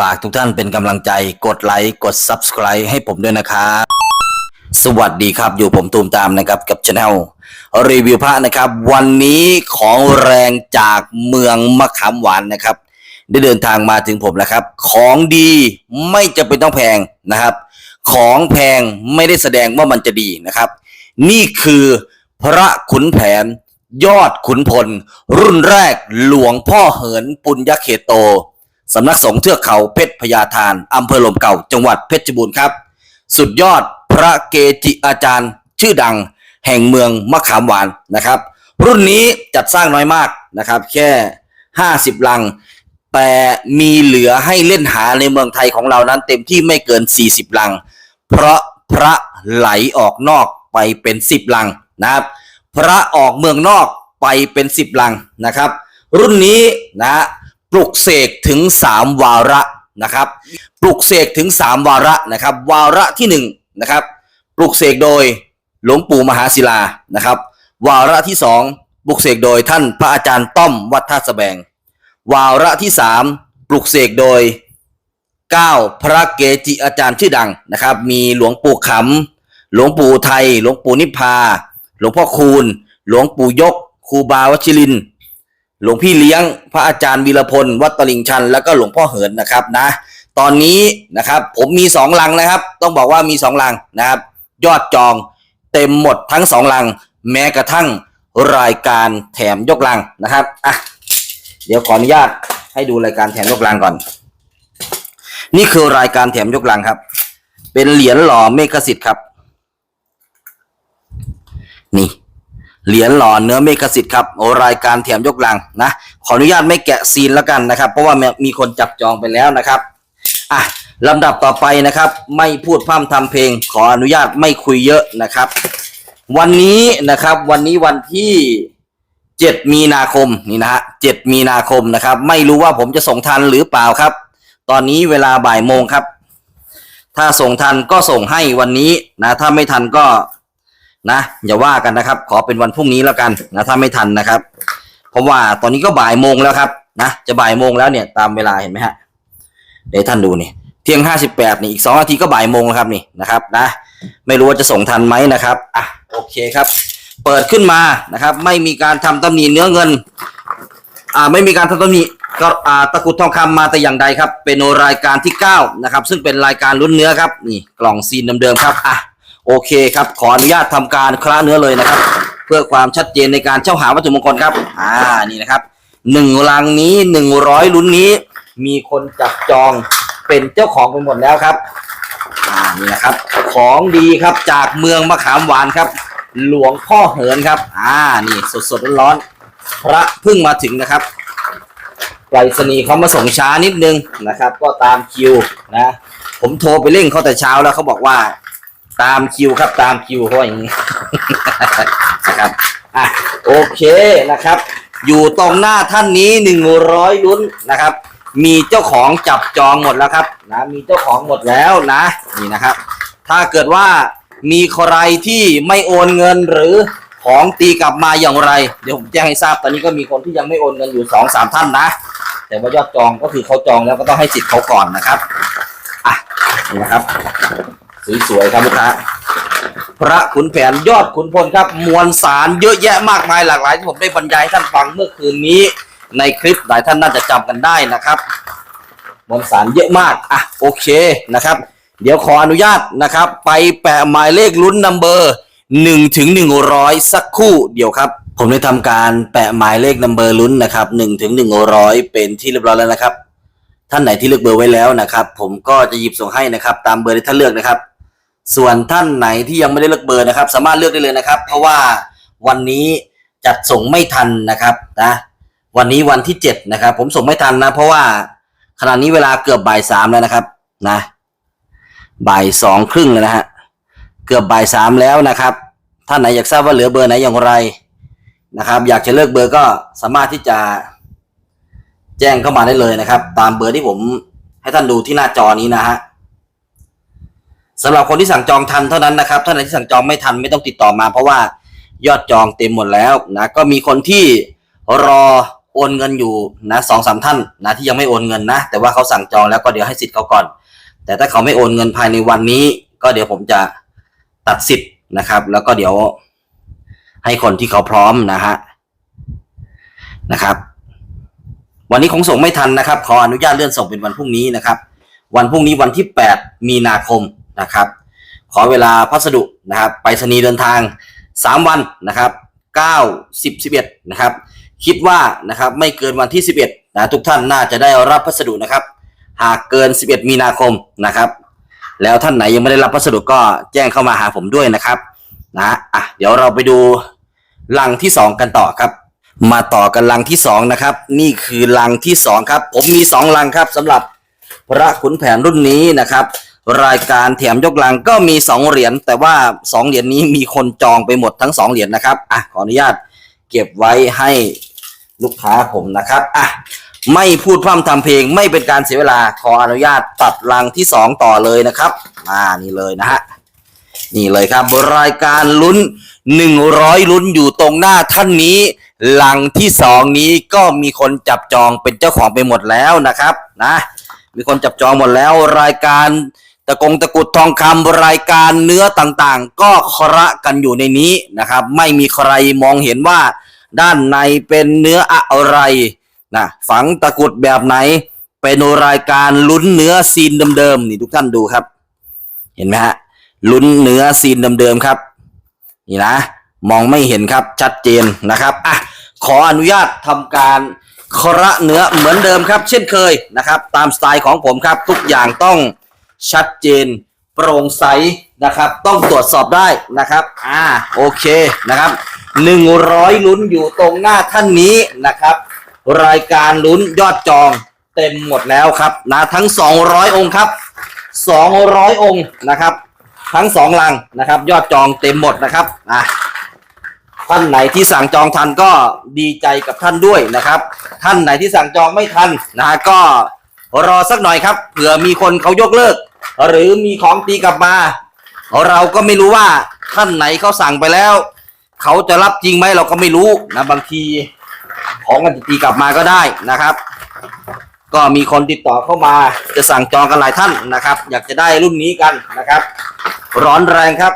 ฝากทุกท่านเป็นกำลังใจกดไลค์กด Subscribe ให้ผมด้วยนะครับสวัสดีครับอยู่ผมตูมตามนะครับกับช anel รีวิวพระนะครับ วันนี้ของแรงจากเมืองมะขามหวานนะครับ ได้เดินทางมาถึงผมแล้วครับ ของดีไม่จะเป็นต้องแพงนะครับ ของแพงไม่ได้แสดงว่ามันจะดีนะครับ นี่คือพระขุนแผนยอดขุนพล รุ่นแรกหลวงพ่อเหินปุญญเขโต สำนักสงฆ์เทือกเขาเพชรพญาทานอำเภอลมเก่าจังหวัดเพชรบูรณ์ครับ สุดยอดพระเกจิอาจารย์ ชื่อดังแห่งเมืองมะขามหวานนะครับ รุ่นนี้จัดสร้างน้อยมากนะครับ แค่ 50 ลัง แต่มีเหลือให้เล่นหาในเมืองไทยของเรานั้นเต็มที่ไม่เกิน 40 ลัง เพราะพระไหลออกนอกไปเป็น 10 ลังนะครับ พระออกเมืองนอกไปเป็น 10 ลังนะครับ รุ่นนี้นะ ปลุกเสกถึง 3 วาระนะครับ ปลุกเสกถึง 3 วาระนะครับ วาระที่1นะครับ ปลุกเสกโดยหลวงปู่มหาศิลานะครับ วาระที่ 2 ปลุกเสกโดยท่านพระอาจารย์ต้อมวัดท่าสแบง วาระที่ 3 ปลุกเสกโดย 9 พระเกจิอาจารย์ชื่อดังนะครับ มีหลวงปู่ขำหลวงปู่ไทย หลวงปู่นิพพาหลวงพ่อคูณ หลวงปู่ยกครูบาวชิริน หลวงพี่เลี้ยง พระอาจารย์วีรพล วัดตลิ่งชัน แล้วก็หลวงพ่อเหินนะครับนะ ตอนนี้นะครับผมมีสองลังนะครับ ต้องบอกว่ามีสองลังนะครับ ยอดจองเต็มหมดทั้งสองลัง แม้กระทั่งรายการแถมยกลังนะครับอะเดี๋ยวขออนุญาตให้ดูรายการแถมยกลังก่อน นี่คือรายการแถมยกลังครับ เป็นเหรียญหล่อเมฆสิทธิ์ครับ นี่ เหรียญหล่อเนื้อเมฆสิทธิ์ครับโอรายการแถมยกลังนะขออนุญาตไม่แกะซีนแล้วกันนะครับ เพราะว่ามีคนจับจองไปแล้วนะครับอะลำดับต่อไปนะครับ ไม่พูดพร่ำทำเพลง ขออนุญาตไม่คุยเยอะนะครับ วันนี้นะครับวันนี้วันที่เจ็ดมีนาคมนี่นะฮะเจ็ดมีนาคมนะครับ ไม่รู้ว่าผมจะส่งทันหรือเปล่าครับ ตอนนี้เวลาบ่ายโมงครับ ถ้าส่งทันก็ส่งให้วันนี้นะ ถ้าไม่ทันก็ นะอย่าว่ากันนะครับ ขอเป็นวันพรุ่งนี้แล้วกันนะถ้าไม่ทันนะครับ เพราะว่าตอนนี้ก็บ่ายโมงแล้วครับนะจะบ่ายโมงแล้วเนี่ยตามเวลาเห็นไหมฮะเดี๋ยวท่านดูนี่เที่ยงห้าสิบแปดนี่อีกสองนาทีก็บ่ายโมงแล้วครับนี่นะครับนะไม่รู้ว่าจะส่งทันไหมนะครับอะโอเคครับ เปิดขึ้นมานะครับ ไม่มีการทำตำหนิเนื้อเงินอ่าไม่มีการทำตำหนิก็อ่าตะกุดทองคำมาแต่อย่างใดครับ เป็นรายการที่เก้านะครับ ซึ่งเป็นรายการลุ้นเนื้อครับนี่กล่องซีนเดิมๆครับอะ โอเคครับ ขออนุญาตทำการคล้าเนื้อเลยนะครับ เพื่อความชัดเจนในการเช่าหาวัตถุมงคลครับ อ่านี่นะครับหนึ่งลังนี้หนึ่งร้อยลุ้นนี้ มีคนจับจองเป็นเจ้าของไปหมดแล้วครับอ่านี่นะครับ ของดีครับจากเมืองมะขามหวานครับ หลวงพ่อเหินครับ อ่านี่สดสดๆร้อนๆพระเพิ่งมาถึงนะครับไปรษณีย์เขามาส่งช้านิดนึงนะครับ ก็ตามคิวนะ ผมโทรไปเร่งเขาแต่เช้าแล้วเขาบอกว่า ตามคิวครับตามคิวเขาอย่างนี้นะครับอะโอเคนะครับ อยู่ตรงหน้าท่านนี้หนึ่งร้อยลุ้นนะครับ มีเจ้าของจับจองหมดแล้วครับนะมีเจ้าของหมดแล้วนะนี่นะครับ ถ้าเกิดว่ามีใครที่ไม่โอนเงินหรือของตีกลับมาอย่างไร เดี๋ยวผมแจ้งให้ทราบตอนนี้ก็มีคนที่ยังไม่โอนเงินอยู่สองสามท่านนะ แต่ว่ายอดจองก็คือเขาจองแล้วก็ต้องให้สิทธิ์เขาก่อนนะครับอะนี่นะครับ สวยๆครับลูกค้าพระขุนแผนยอดขุนพลครับ มวลสารเยอะแยะมากมายหลากหลายที่ผมได้บรรยายให้ท่านฟังเมื่อคืนนี้ ในคลิปหลายท่านน่าจะจำกันได้นะครับ มวลสารเยอะมากอะโอเคนะครับ เดี๋ยวขออนุญาตนะครับ ไปแปะหมายเลขลุ้นนัมเบอร์หนึ่งถึงหนึ่งร้อยสักคู่เดียวครับ ผมได้ทำการแปะหมายเลขนัมเบอร์ลุ้นนะครับหนึ่งถึงหนึ่งร้อยเป็นที่เรียบร้อยแล้วนะครับ ท่านไหนที่เลือกเบอร์ไว้แล้วนะครับ ผมก็จะหยิบส่งให้นะครับ ตามเบอร์ที่ท่านเลือกนะครับ ส่วนท่านไหนที่ยังไม่ได้เลือกเบอร์นะครับ สามารถเลือกได้เลยนะครับ เพราะว่าวันนี้จัดส่งไม่ทันนะครับนะวันนี้วันที่เจ็ดนะครับ ผมส่งไม่ทันนะ เพราะว่าขณะนี้เวลาเกือบบ่ายสามแล้วนะครับนะบ่ายสองครึ่งแล้วนะฮะเกือบบ่ายสามแล้วนะครับ ท่านไหนอยากทราบว่าเหลือเบอร์ไหนอย่างไรนะครับ อยากจะเลือกเบอร์ก็สามารถที่จะแจ้งเข้ามาได้เลยนะครับ ตามเบอร์ที่ผมให้ท่านดูที่หน้าจอนี้นะฮะ สำหรับคนที่สั่งจองทันเท่านั้นนะครับท่านไหนที่สั่งจองไม่ทันไม่ต้องติดต่อมา เพราะว่ายอดจองเต็มหมดแล้วนะก็มีคนที่รอโออนเงินอยู่นะสองสามท่านนะที่ยังไม่โอนเงินนะ แต่ว่าเขาสั่งจองแล้วก็เดี๋ยวให้สิทธิ์เขาก่อน แต่ถ้าเขาไม่โอนเงินภายในวันนี้ ก็เดี๋ยวผมจะตัดสิทธิ์นะครับ แล้วก็เดี๋ยวให้คนที่เขาพร้อมนะฮะนะครับ วันนี้คงส่งไม่ทันนะครับ ขออนุญาตเลื่อนส่งเป็นวันพรุ่งนี้นะครับ วันพรุ่งนี้วันที่ 8 มีนาคม นะครับ ขอเวลาพัสดุนะครับไปรษณีย์เดินทาง 3 วันนะครับ9 10 11นะครับ คิดว่านะครับไม่เกินวันที่ 11นะทุกท่านน่าจะได้รับพัสดุนะครับ หากเกิน 11 มีนาคมนะครับ แล้วท่านไหนยังไม่ได้รับพัสดุก็แจ้งเข้ามาหาผมด้วยนะครับนะอะเดี๋ยวเราไปดูลังที่ 2 กันต่อครับ มาต่อกันลังที่ 2 นะครับ นี่คือลังที่ 2 ครับ ผมมี 2 ลังครับสำหรับพระขุนแผนรุ่นนี้นะครับ รายการแถมยกลังก็มี 2 เหรียญแต่ว่า 2 เหรียญนี้มีคนจองไปหมดทั้ง 2 เหรียญนะครับอะขออนุญาตเก็บไว้ให้ลูกค้าผมนะครับอะไม่พูดพร่ำทำเพลงไม่เป็นการเสียเวลาขออนุญาตตัดลังที่ 2 ต่อเลยนะครับมานี่เลยนะฮะนี่เลยครับรายการลุ้น 100 ลุ้นอยู่ตรงหน้าท่านนี้หลังที่สองนี้ก็มีคนจับจองเป็นเจ้าของไปหมดแล้วนะครับนะมีคนจับจองหมดแล้วรายการ ตะกงตะกุดทองคำรายการเนื้อต่างๆ ก็คระกันอยู่ในนี้นะครับ ไม่มีใครมองเห็นว่า ด้านในเป็นเนื้ออะไรนะฝังตะกุดแบบไหน เป็นรายการลุ้นเนื้อซีนเดิมๆนี่ทุกท่านดูครับ เห็นไหมฮะลุ้นเนื้อซีนเดิมๆครับ นี่นะ มองไม่เห็นครับชัดเจนนะครับอะขออนุญาตทำการคระเนื้อเหมือนเดิมครับ เช่นเคยนะครับ ตามสไตล์ของผมครับทุกอย่างต้อง ชัดเจน โปร่งใสนะครับ ต้องตรวจสอบได้นะครับ อ่าโอเคนะครับหนึ่งร้อยลุ้นอยู่ตรงหน้าท่านนี้นะครับ รายการลุ้นยอดจองเต็มหมดแล้วครับนะทั้ง 200 องค์ครับ 200 องค์นะครับ ทั้งสองลังนะครับ ยอดจองเต็มหมดนะครับอะท่านไหนที่สั่งจองทันก็ดีใจกับท่านด้วยนะครับ ท่านไหนที่สั่งจองไม่ทันนะก็รอสักหน่อยครับเผื่อมีคนเขายกเลิก หรือมีของตีกลับมา เราก็ไม่รู้ว่าท่านไหนเขาสั่งไปแล้ว เขาจะรับจริงไหมเราก็ไม่รู้นะบางทีของกันจะตีกลับมาก็ได้นะครับ ก็มีคนติดต่อเข้ามาจะสั่งจองกันหลายท่านนะครับ อยากจะได้รุ่นนี้กันนะครับ ร้อนแรงครับ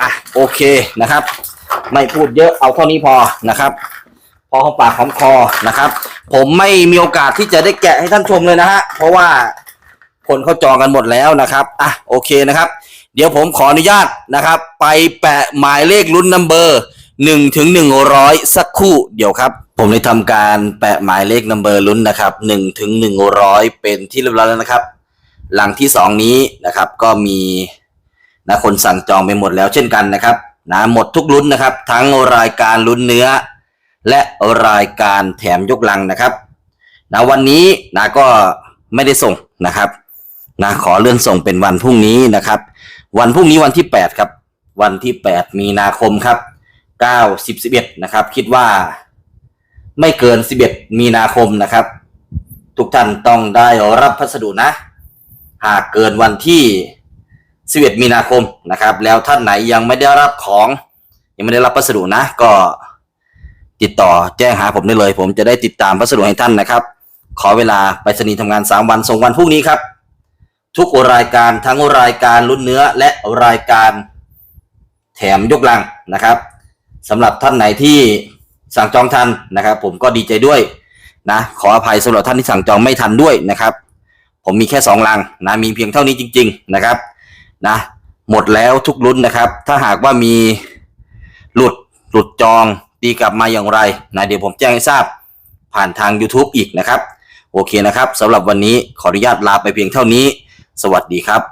อะโอเคนะครับ ไม่พูดเยอะเอาเท่านี้พอนะครับ พอหอมปากหอมคอนะครับ ผมไม่มีโอกาสที่จะได้แกะให้ท่านชมเลยนะฮะเพราะว่า คนเขาจองกันหมดแล้วนะครับอะโอเคนะครับ เดี๋ยวผมขออนุญาตนะครับ ไปแปะหมายเลขรุ่นนัมเบอร์หนึ่งถึงหนึ่งร้อยสักคู่เดี๋ยวครับ ผมได้ทำการแปะหมายเลขนัมเบอร์ลุ้นนะครับหนึ่งถึงหนึ่งร้อยเป็นที่เรียบร้อยแล้วนะครับ หลังที่สองนี้นะครับก็มีนะคนสั่งจองไปหมดแล้วเช่นกันนะครับนะหมดทุกลุ้นนะครับ ทั้งรายการลุ้นเนื้อ และรายการแถมยกลังนะครับนะวันนี้นะก็ไม่ได้ส่งนะครับ นะขอเลื่อนส่งเป็นวันพรุ่งนี้นะครับ วันพรุ่งนี้วันที่ 8 ครับ วันที่ 8 มีนาคมครับ 9 10 11 นะครับ คิดว่าไม่เกิน 11 มีนาคมนะครับ ทุกท่านต้องได้รับพัสดุนะ หากเกินวันที่ 11 มีนาคมนะครับ แล้วท่านไหนยังไม่ได้รับของ ยังไม่ได้รับพัสดุนะ ก็ติดต่อแจ้งหาผมได้เลย ผมจะได้ติดตามพัสดุให้ท่านนะครับ ขอเวลาไปรษณีย์ทำงาน 3 วันส่งวันพรุ่งนี้ครับ ทุกรายการทั้งรายการลุ้นเนื้อและรายการแถมยกลังนะครับสำหรับท่านไหนที่สั่งจองทันนะครับ ผมก็ดีใจด้วยนะขออภัยสำหรับท่านที่สั่งจองไม่ทันด้วยนะครับ ผมมีแค่สองลังนะมีเพียงเท่านี้จริง ๆนะครับนะหมดแล้วทุกรุ่นนะครับ ถ้าหากว่ามีหลุดหลุดจองตีกลับมาอย่างไรนะเดี๋ยวผมแจ้งให้ทราบผ่านทาง YouTube อีกนะครับ โอเคนะครับสำหรับวันนี้ขออนุญาตลาไปเพียงเท่านี้ สวัสดีครับ